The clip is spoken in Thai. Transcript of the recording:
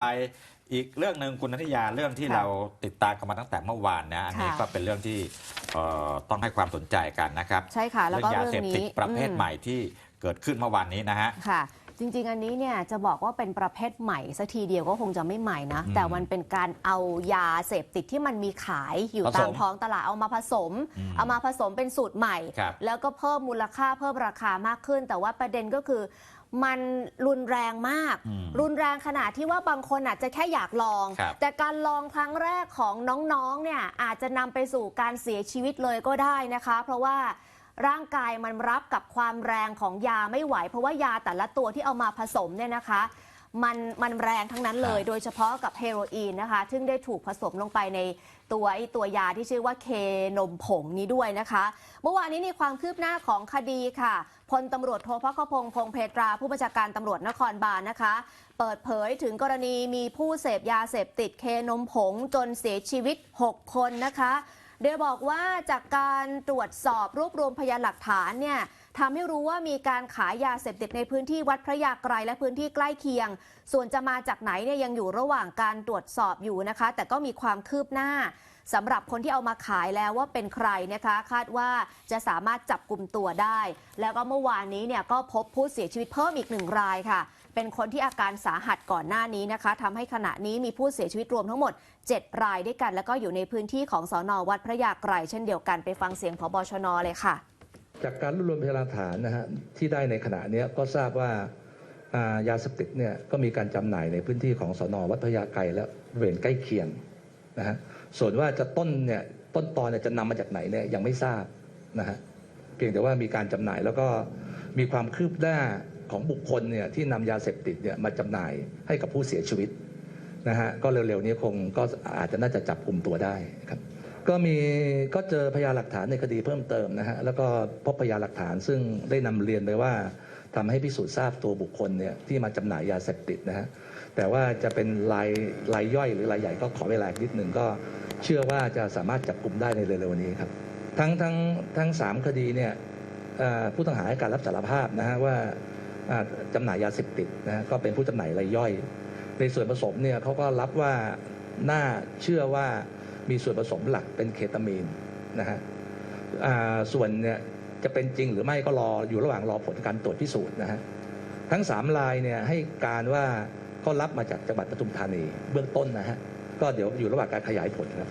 ไปอีกเรื่องหนึ่งคุณนัทยาเรื่องที่ค่ะเราติดตามกันมาตั้งแต่เมื่อวานนะอันนี้ค่ะ ก็เป็นเรื่องที่เอ่อต้องให้ความสนใจกันนะครับใช่ค่ะ แล้วก็ยาเรื่องเสพนี้ติดประเภทอืใหม่ที่เกิดขึ้นเมื่อวานนี้นะฮะ ค่ะ จริง ๆ อันนี้เนี่ยจะบอกว่าเป็นประเภทใหม่สักทีเดียวก็คงจะไม่ใหม่นะ อืมแต่มันเป็นการเอายาเสพติดที่มันมีขายอยู่ผสมตามท้องตลาดเอามาผสม อืมเอามาผสมเป็นสูตรใหม่ ครับแล้วก็เพิ่มมูลค่าเพิ่มราคามากขึ้น แต่ว่าประเด็นก็คือ มันรุนแรงมาก อืมรุนแรงขนาดที่ว่าบางคนอาจจะแค่อยากลอง ครับ แต่การลองครั้งแรกของน้องๆเนี่ยอาจจะนำไปสู่การเสียชีวิตเลยก็ได้นะคะ เพราะว่าร่างกายมันรับกับความแรงของยาไม่ไหว เพราะว่ายาแต่ละตัวที่เอามาผสมเนี่ยนะคะ มันมันแรงทั้งนั้นเลยครับโดยเฉพาะกับเฮโรอีนนะคะ ซึ่งได้ถูกผสมลงไปในตัวไอ้ตัวยาที่ชื่อว่าเคนมผงนี้ด้วยนะคะ เมื่อวานนี้ในความคืบหน้าของคดีค่ะพลตำรวจโทพกพงษ์พงษ์เพตรา ผู้บัญชาการตำรวจนครบาลนะคะ เปิดเผยถึงกรณีมีผู้เสพยาเสพติดเคนมผงจนเสียชีวิต 6 คนนะคะโดยบอกว่าจากการตรวจสอบรวบรวมพยานหลักฐานเนี่ย ทำให้รู้ว่ามีการขายยาเสพติดในพื้นที่วัดพระยาไกรและพื้นที่ใกล้เคียง ส่วนจะมาจากไหนเนี่ยยังอยู่ระหว่างการตรวจสอบอยู่นะคะ แต่ก็มีความคืบหน้าสำหรับคนที่เอามาขายแล้วว่าเป็นใครนะคะ คาดว่าจะสามารถจับกลุ่มตัวได้ แล้วก็เมื่อวานนี้เนี่ยก็พบผู้เสียชีวิตเพิ่มอีกหนึ่งรายค่ะ เป็นคนที่อาการสาหัสก่อนหน้านี้นะคะทำให้ขณะนี้มีผู้เสียชีวิตรวมทั้งหมด 7 รายด้วยกัน แล้วก็อยู่ในพื้นที่ของสอนอวัดพระยาไกรเช่นเดียวกันไปฟังเสียงพบชนเลยค่ะ จากการรวบรวมพยานหลักฐานนะฮะที่ได้ในขณะนี้ก็ทราบว่ายาเสพติดเนี่ยก็มีการจำหน่ายในพื้นที่ของสนวัดพระยาไกรและบริเวณใกล้เคียงนะฮะส่วนว่าจะต้นเนี่ยต้นตอนเนี่ยจะนำมาจากไหนเนี่ยยังไม่ทราบนะฮะเพียงแต่ว่ามีการจำหน่ายแล้วก็มีความคืบหน้าของบุคคลเนี่ยที่นำยาเสพติดเนี่ยมาจำหน่ายให้กับผู้เสียชีวิตนะฮะก็เร็วๆนี้คงก็อาจจะน่าจะจับกลุ่มตัวได้ครับ ก็มีก็เจอพยานหลักฐานในคดีเพิ่มเติมนะฮะแล้วก็พบพยานหลักฐานซึ่งได้นำเรียนไปว่าทำให้พิสูจน์ทราบตัวบุคคลเนี่ยที่มาจำหน่ายยาเสพติดนะฮะแต่ว่าจะเป็นรายรายย่อยหรือรายใหญ่ก็ขอเวลาอีกนิดหนึ่งก็เชื่อว่าจะสามารถจับกลุ่มได้ในเร็วๆนี้ครับ ทั้งทั้งทั้งสามคดีเนี่ยผู้ต้องหาให้การรับสารภาพนะฮะว่าอ่าจำหน่ายยาเสพติดนะฮะก็เป็นผู้จำหน่ายรายย่อย ในส่วนผสมเนี่ยเขาก็รับว่าน่าเชื่อว่า มีส่วนผสมหลักเป็นเคตามีนนะฮะส่วนเนี่ยจะเป็นจริงหรือไม่ก็รออยู่ระหว่างรอผลการตรวจพิสูจน์นะฮะทั้งสามรายเนี่ยให้การว่าเขารับมาจากจังหวัดปทุมธานีเบื้องต้นนะฮะก็เดี๋ยวอยู่ระหว่างการขยายผลครับ